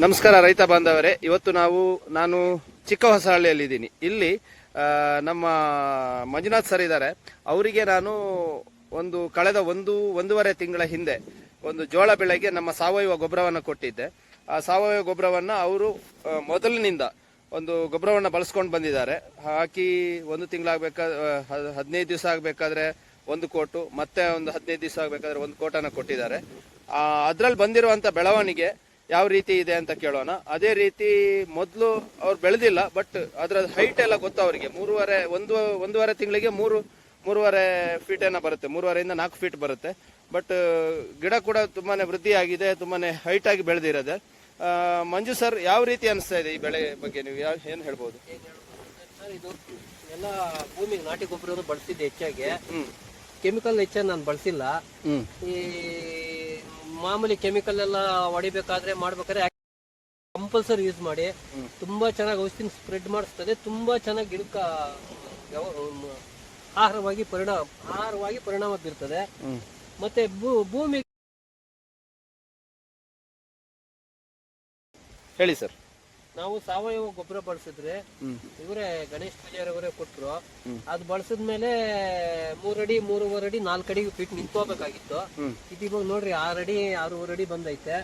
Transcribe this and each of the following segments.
ನಮಸ್ಕಾರ ರೈತ ಬಾಂಧವರೇ. ಇವತ್ತು ನಾವು, ನಾನು ಚಿಕ್ಕ ಹೊಸಹಳ್ಳಿಯಲ್ಲಿದ್ದೀನಿ. ಇಲ್ಲಿ ನಮ್ಮ ಮಂಜುನಾಥ್ ಸರ್ ಇದ್ದಾರೆ. ಅವರಿಗೆ ನಾನು ಒಂದು ಕಳೆದ ಒಂದು, ಒಂದೂವರೆ ತಿಂಗಳ ಹಿಂದೆ ಒಂದು ಜೋಳ ಬೆಳೆಗೆ ನಮ್ಮ ಸಾವಯವ ಗೊಬ್ಬರವನ್ನು ಕೊಟ್ಟಿದ್ದೆ. ಆ ಸಾವಯವ ಗೊಬ್ಬರವನ್ನು ಅವರು ಮೊದಲಿನಿಂದ ಒಂದು ಗೊಬ್ಬರವನ್ನು ಬಳಸ್ಕೊಂಡು ಬಂದಿದ್ದಾರೆ. ಹಾಕಿ ಒಂದು ತಿಂಗಳಾಗಬೇಕಾದ ಹದಿನೈದು ದಿವಸ ಆಗಬೇಕಾದ್ರೆ ಒಂದು ಕೋಟು, ಮತ್ತೆ ಒಂದು ಹದಿನೈದು ದಿವಸ ಆಗಬೇಕಾದ್ರೆ ಒಂದು ಕೋಟನ್ನು ಕೊಟ್ಟಿದ್ದಾರೆ. ಅದರಲ್ಲಿ ಬಂದಿರುವಂಥ ಬೆಳವಣಿಗೆ ಯಾವ ರೀತಿ ಇದೆ ಅಂತ ಕೇಳೋಣ. ಅದೇ ರೀತಿ ಮೊದಲು ಅವ್ರು ಬೆಳೆದಿಲ್ಲ ಬಟ್ ಅದರ ಹೈಟ್ ಎಲ್ಲ ಗೊತ್ತು ಅವರಿಗೆ. ಮೂರುವರೆ ಒಂದು ಒಂದೂವರೆ ತಿಂಗಳಿಗೆ ಮೂರು ಮೂರುವರೆ ಫೀಟ್ ಏನೋ ಬರುತ್ತೆ. ಮೂರುವರೆಯಿಂದ ನಾಲ್ಕು ಫೀಟ್ ಬರುತ್ತೆ. ಬಟ್ ಗಿಡ ಕೂಡ ತುಂಬಾನೇ ವೃದ್ಧಿಯಾಗಿದೆ ತುಂಬಾ ತುಂಬಾನೇ ಹೈಟ್ ಆಗಿ ಬೆಳೆದಿರೋದೆ. ಮಂಜು ಸರ್ ಯಾವ ರೀತಿ ಅನಿಸ್ತಾ ಇದೆ ಈ ಬೆಳೆ ಬಗ್ಗೆ ನೀವು ಯಾವ ಏನು ಹೇಳ್ಬೋದು? ಇದು ಎಲ್ಲ ಭೂಮಿಗೆ ನಾಟಿ ಗೊಬ್ಬರ ಬಳಸಿದ್ದೆ ಹೆಚ್ಚಾಗಿ ಕೆಮಿಕಲ್ ಹೆಚ್ಚಾಗಿ ನಾನು ಬಳಸಿಲ್ಲ. ಈ ಮಾಮೂಲಿ ಕೆಮಿಕಲ್ ಎಲ್ಲ ಹೊಡಿಬೇಕಾದ್ರೆ ಮಾಡ್ಬೇಕಾದ್ರೆ ಕಂಪಲ್ಸರಿ ಯೂಸ್ ಮಾಡಿ ತುಂಬಾ ಚೆನ್ನಾಗಿ ಔಷಧಿ ಸ್ಪ್ರೆಡ್ ಮಾಡಿಸ್ತದೆ ತುಂಬಾ ಚೆನ್ನಾಗಿ ಗಿಡಕ್ಕ ಆಹಾರವಾಗಿ ಪರಿಣಾಮ ಆಹಾರವಾಗಿ ಪರಿಣಾಮ ಬೀರ್ತದೆ. ಮತ್ತೆ ಭೂಮಿ ಹೇಳಿ ಸರ್. ನಾವು ಸಾವಯವ ಗೊಬ್ಬರ ಬಳಸಿದ್ರೆ ಇವರೇ ಗಣೇಶ್ ಪೂಜಾರವರೇ ಕೊಟ್ರು. ಅದು ಬಳಸಿದ್ಮೇಲೆ ಮೂರಡಿ ಮೂರುವರೆ ಅಡಿ ನಾಲ್ಕು ಅಡಿ ಫಿಟ್ ನಿಂತ್ಕೋಬೇಕಾಗಿತ್ತು. ಇದು ಇವಾಗ ನೋಡ್ರಿ ಆರ್ ಅಡಿ ಆರೂವರೆ ಅಡಿ ಬಂದೈತೆ.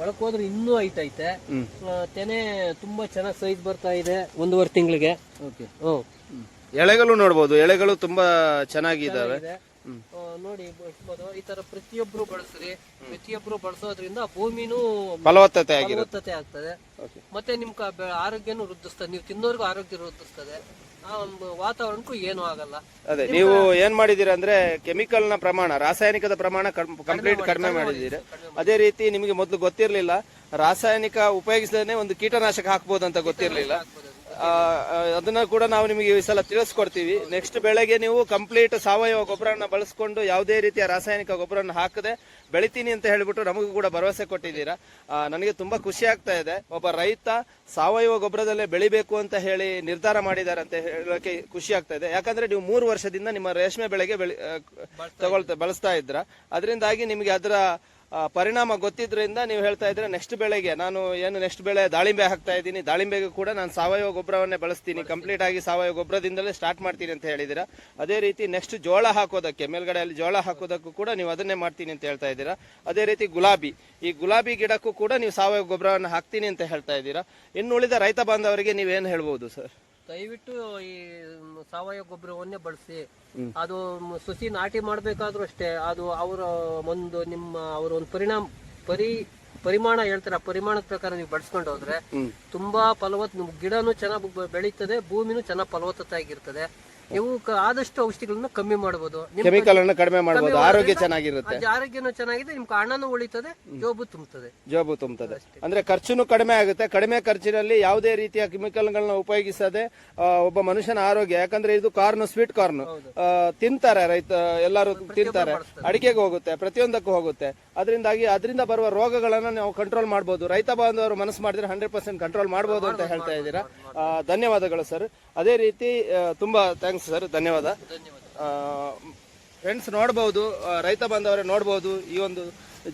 ಒಳಕ್ ಹೋದ್ರೆ ಇನ್ನೂ ಹೈಟ್ ಐತೆ ಹ್ಮ್. ಆ, ತೆನೆ ತುಂಬಾ ಚೆನ್ನಾಗಿ ಸೈಜ್ ಬರ್ತಾ ಇದೆ ಒಂದೂವರೆ ತಿಂಗಳಿಗೆ. ಎಳೆಗಳು ನೋಡ್ಬೋದು. ಎಳೆಗಳು ತುಂಬಾ ಚೆನ್ನಾಗಿದ್ದಾವೆ ನೋಡಿ ಈ ತರ ಪ್ರತಿಯೊಬ್ರು ಬಳಸ್ರಿ. ಪ್ರತಿಯೊಬ್ರು ಬಳಸೋದ್ರಿಂದ ಭೂಮಿನೂ ಫಲವತ್ತತೆ ಫಲವತ್ತತೆ ಆಗ್ತದೆ. ಮತ್ತೆ ನಿಮ್ ಆರೋಗ್ಯನೂ ವೃದ್ಧಿಸ್ತದೆ. ನೀವು ತಿನ್ನೋರ್ಗು ಆರೋಗ್ಯ ವೃದ್ಧಿಸ್ತದೆ. ಆ ಒಂದು ವಾತಾವರಣಕ್ಕೂ ಏನು ಆಗಲ್ಲ. ಅದೇ ನೀವು ಏನ್ ಮಾಡಿದೀರ ಅಂದ್ರೆ ಕೆಮಿಕಲ್ನ ಪ್ರಮಾಣ ರಾಸಾಯನಿಕದ ಪ್ರಮಾಣ ಕಂಪ್ಲೀಟ್ ಕಡಿಮೆ ಮಾಡಿದ್ದೀರಿ ಅದೇ ರೀತಿ ನಿಮಗೆ ಮೊದಲು ಗೊತ್ತಿರಲಿಲ್ಲ. ರಾಸಾಯನಿಕ ಉಪಯೋಗಿಸದೇನೆ ಒಂದು ಕೀಟನಾಶಕ ಹಾಕ್ಬೋದು ಅಂತ ಗೊತ್ತಿರಲಿಲ್ಲ ಅದನ್ನ ಕೂಡ ನಾವು ನಿಮಗೆ ಈ ಸಲ ತಿಳಿಸ್ಕೊಡ್ತೀವಿ. ನೆಕ್ಸ್ಟ್ ಬೆಳೆಗೆ ನೀವು ಕಂಪ್ಲೀಟ್ ಸಾವಯವ ಗೊಬ್ಬರನ ಬಳಸ್ಕೊಂಡು ಯಾವುದೇ ರೀತಿಯ ರಾಸಾಯನಿಕ ಗೊಬ್ಬರನ ಹಾಕದೆ ಬೆಳಿತೀನಿ ಅಂತ ಹೇಳಿಬಿಟ್ಟು ನಮಗೂ ಕೂಡ ಭರವಸೆ ಕೊಟ್ಟಿದ್ದೀರಾ. ನನಗೆ ತುಂಬಾ ಖುಷಿ ಆಗ್ತಾ ಇದೆ. ಒಬ್ಬ ರೈತ ಸಾವಯವ ಗೊಬ್ಬರದಲ್ಲೇ ಬೆಳಿಬೇಕು ಅಂತ ಹೇಳಿ ನಿರ್ಧಾರ ಮಾಡಿದ್ದಾರೆ ಅಂತ ಹೇಳೋಕೆ ಖುಷಿ ಆಗ್ತಾ ಇದೆ. ಯಾಕಂದ್ರೆ ನೀವು ಮೂರು ವರ್ಷದಿಂದ ನಿಮ್ಮ ರೇಷ್ಮೆ ಬೆಳೆಗೆ ಬೆಳಿ ತಗೊಳ್ತಾ, ಬಳಸ್ತಾ ಇದ್ರ ಅದರಿಂದಾಗಿ ನಿಮಗೆ ಅದರ ಪರಿಣಾಮ ಗೊತ್ತಿದ್ರಿಂದ ನೀವು ಹೇಳ್ತಾ ಇದ್ರೆ ನೆಕ್ಸ್ಟ್ ಬೆಳೆಗೆ. ನಾನು ಏನು ನೆಕ್ಸ್ಟ್ ಬೆಳೆ ದಾಳಿಂಬೆ ಹಾಕ್ತಾ ಇದ್ದೀನಿ. ದಾಳಿಂಬೆಗೆ ಕೂಡ ನಾನು ಸಾವಯವ ಗೊಬ್ಬರವನ್ನೇ ಬಳಸ್ತೀನಿ. ಕಂಪ್ಲೀಟ್ ಆಗಿ ಸಾವಯವ ಗೊಬ್ಬರದಿಂದಲೇ ಸ್ಟಾರ್ಟ್ ಮಾಡ್ತೀನಿ ಅಂತ ಹೇಳಿದ್ದೀರಾ. ಅದೇ ರೀತಿ ನೆಕ್ಸ್ಟ್ ಜೋಳ ಹಾಕೋದಕ್ಕೆ, ಮೇಲ್ಗಡೆಯಲ್ಲಿ ಜೋಳ ಹಾಕೋದಕ್ಕೂ ಕೂಡ ನೀವು ಅದನ್ನೇ ಮಾಡ್ತೀನಿ ಅಂತ ಹೇಳ್ತಾ ಇದ್ದೀರಾ. ಅದೇ ರೀತಿ ಗುಲಾಬಿ. ಈ ಗುಲಾಬಿ ಗಿಡಕ್ಕೂ ಕೂಡ ನೀವು ಸಾವಯವ ಗೊಬ್ಬರವನ್ನು ಹಾಕ್ತೀನಿ ಅಂತ ಹೇಳ್ತಾ ಇದ್ದೀರಾ. ಇನ್ನು ಉಳಿದ ರೈತ ಬಾಂಧವರಿಗೆ ನೀವೇನು ಹೇಳ್ಬೋದು ಸರ್ ದಯವಿಟ್ಟು ಈ ಸಾವಯವ ಗೊಬ್ಬರವನ್ನೇ ಬಳಸಿ. ಅದು ಸಸಿ ನಾಟಿ ಮಾಡಬೇಕಾದ್ರೂ ಅಷ್ಟೇ ಅದು ಅವರ ಒಂದು ನಿಮ್ಮ ಅವರ ಒಂದು ಪರಿಣಾಮ ಪರಿ ಪರಿಮಾಣ ಹೇಳ್ತಾರೆ ಆ ಪರಿಮಾಣದ ಪ್ರಕಾರ ನೀವು ಬಳಸ್ಕೊಂಡು ಹೋದ್ರೆ ತುಂಬಾ ಫಲವತ್ ಗಿಡನೂ ಚೆನ್ನಾಗಿ ಬೆಳೀತದೆ ಭೂಮಿನೂ ಚೆನ್ನಾಗಿ ಫಲವತ್ತತೆ ಆಗಿರ್ತದೆ ನೀವು ಕ- ಆದಷ್ಟು ಔಷಧಿಗಳನ್ನ ಕಮ್ಮಿ ಮಾಡಬಹುದು ಕೆಮಿಕಲ್ ಅನ್ನು ಕಡಿಮೆ ಮಾಡಬಹುದು ಆರೋಗ್ಯ ಚೆನ್ನಾಗಿರುತ್ತೆ. ಆರೋಗ್ಯನು ಚೆನ್ನಾಗಿದೆ ನಿಮ್ಗೆ ಹಣನೂ ಉಳಿತದೆ ಜೋಬು ತುಂಬುತ್ತದೆ. ಜೋಬು ತುಂಬುತ್ತದೆ. ಅಂದ್ರೆ ಖರ್ಚುನು ಕಡಿಮೆ ಆಗುತ್ತೆ. ಕಡಿಮೆ ಖರ್ಚಿನಲ್ಲಿ ಯಾವುದೇ ರೀತಿಯ ಕೆಮಿಕಲ್ಗಳನ್ನ ಉಪಯೋಗಿಸದೆ ಆ, ಒಬ್ಬ ಮನುಷ್ಯನ ಆರೋಗ್ಯ. ಯಾಕಂದ್ರೆ ಇದು ಕಾರ್ನ್ ಸ್ವೀಟ್ ಕಾರ್ನ್. ತಿಂತಾರೆ ರೈತ ಎಲ್ಲರೂ ತಿಂತಾರೆ. ಅಡಿಕೆಗೆ ಹೋಗುತ್ತೆ ಪ್ರತಿಯೊಂದಕ್ಕೂ ಹೋಗುತ್ತೆ. ಅದರಿಂದಾಗಿ ಅದರಿಂದ ಬರುವ ರೋಗಗಳನ್ನು ನಾವು ಕಂಟ್ರೋಲ್ ಮಾಡಬಹುದು ರೈತ ಬಾಂಧವರು ಮನಸ್ಸು ಮಾಡಿದ್ರೆ ಹಂಡ್ರೆಡ್ ಪರ್ಸೆಂಟ್ ಕಂಟ್ರೋಲ್ ಮಾಡಬಹುದು ಅಂತ ಹೇಳ್ತಾ ಇದ್ದೀರಾ. ಧನ್ಯವಾದಗಳು ಸರ್ ಅದೇ ರೀತಿ ತುಂಬಾ ಥ್ಯಾಂಕ್ಸ್ ಸರ್ ಧನ್ಯವಾದ. ಫ್ರೆಂಡ್ಸ್ ನೋಡಬಹುದು ರೈತ ಬಾಂಧವರೇ ನೋಡಬಹುದು ಈ ಒಂದು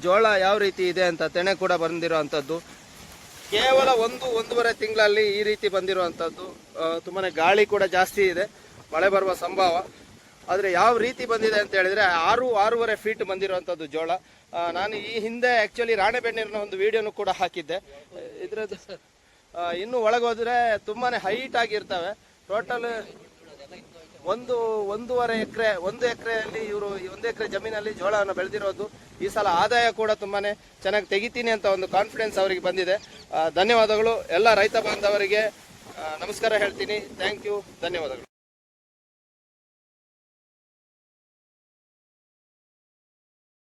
ಜೋಳ ಯಾವ ರೀತಿ ಇದೆ ಅಂತ ತೆನೆ ಕೂಡ ಬಂದಿರುವಂತದ್ದು. ಕೇವಲ ಒಂದು ಒಂದೂವರೆ ತಿಂಗಳಲ್ಲಿ ಈ ರೀತಿ ಬಂದಿರುವಂಥದ್ದು ತುಂಬಾ ತುಂಬಾನೇ ಗಾಳಿ ಕೂಡ ಜಾಸ್ತಿ ಇದೆ. ಮಳೆ ಬರುವ ಸಂಭವ. ಆದ್ರೆ ಯಾವ ರೀತಿ ಬಂದಿದೆ ಅಂತ ಹೇಳಿದ್ರೆ ಆರು, ಆರೂವರೆ ಫೀಟ್ ಬಂದಿರುವಂಥದ್ದು ಜೋಳ. ನಾನು ಈ ಹಿಂದೆ ಆ್ಯಕ್ಚುಲಿ ರಾಣೆಬೆನ್ನೀರಿನ ಒಂದು ವಿಡಿಯೋನು ಕೂಡ ಹಾಕಿದ್ದೆ. ಇದರದ್ದು ಇನ್ನು ಒಳಗೋದ್ರೆ ತುಂಬಾ ಹೈಟ್ ಆಗಿರ್ತವೆ. ಟೋಟಲ್ ಒಂದು, ಒಂದೂವರೆ ಎಕರೆ, ಒಂದು ಎಕರೆಯಲ್ಲಿ ಇವರು ಒಂದು ಎಕರೆ ಜಮೀನಲ್ಲಿ ಜೋಳವನ್ನು ಬೆಳೆದಿರೋದು. ಈ ಸಲ ಆದಾಯ ಕೂಡ ತುಂಬಾ ಚೆನ್ನಾಗಿ ತೆಗಿತೀನಿ ಅಂತ ಒಂದು ಕಾನ್ಫಿಡೆನ್ಸ್ ಅವರಿಗೆ ಬಂದಿದೆ. ಧನ್ಯವಾದಗಳು. ಎಲ್ಲ ರೈತ ಬಾಂಧವರಿಗೆ ನಮಸ್ಕಾರ ಹೇಳ್ತೀನಿ. ಥ್ಯಾಂಕ್ ಯು ಧನ್ಯವಾದಗಳು.